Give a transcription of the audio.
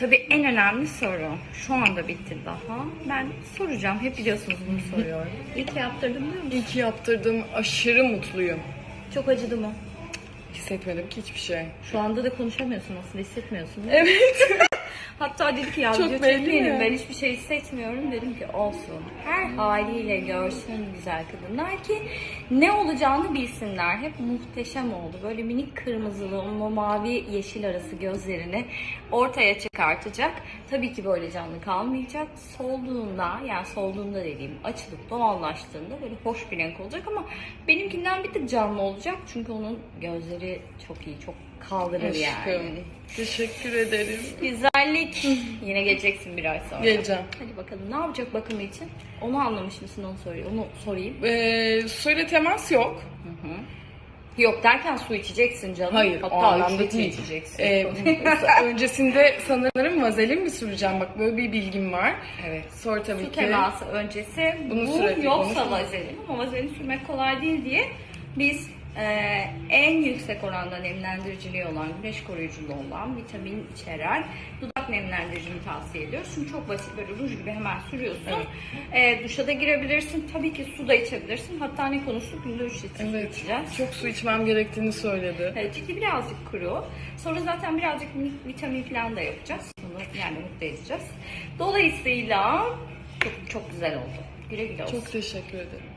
Tabii en önemli soru. Şu anda bitti daha. Ben soracağım. Hep biliyorsunuz bunu soruyorum. İlk yaptırdım değil mi? İyi ki yaptırdım. Aşırı mutluyum. Çok acıdı mı? Hissetmedim ki hiçbir şey. Şu anda da konuşamıyorsun aslında hissetmiyorsun değil mi? Evet. Hatta dedi ki ya Çok video çekmeyelim ben hiçbir şey hissetmiyorum. Dedim ki olsun. Her haliyle görsün güzel kadınlar ki ne olacağını bilsinler. Hep muhteşem oldu. Böyle minik kırmızılı, o mavi yeşil arası gözlerini ortaya çıkartacak. Tabii ki böyle canlı kalmayacak. Solduğunda yani solduğunda dediğim açılıp doğallaştığında böyle hoş bir renk olacak ama benimkinden bir tık canlı olacak. Çünkü onun gözleri çok iyi, çok kaldırır Aşkım. yani. Teşekkür ederim. Güzellik. Yine geleceksin bir ay sonra. Geleceğim. Hadi bakalım ne yapacak bakımı için? Onu anlamış mısın onu sorayım. Onu sorayım. Ee, suyla temas yok. Yok derken su içeceksin canım. Hayır, o Hatta anlamda litre değil. içeceksin. Ee, öncesinde sanırım vazelin mi süreceğim? Bak böyle bir bilgim var. evet. Sor tabii Su ki. teması öncesi Bunu bu yoksa vazelin ama vazelin sürmek kolay değil diye biz e, en yüksek oranda nemlendiriciliği olan, güneş koruyuculuğu olan, vitamin içeren dudak nemlendiricini tavsiye ediyoruz. Çünkü çok basit böyle ruj gibi hemen sürüyorsun. E, duşa da girebilirsin. Tabii ki su da içebilirsin. Hatta ne konuştuk? Günde 3 litre su Evet. içeceğiz. Çok su içmem gerektiğini söyledi. Evet, çünkü birazcık kuru. Sonra zaten birazcık minik vitamin falan da yapacağız. Bunu yani mutlu edeceğiz. Dolayısıyla çok çok güzel oldu. Güle güle olsun. Çok teşekkür ederim.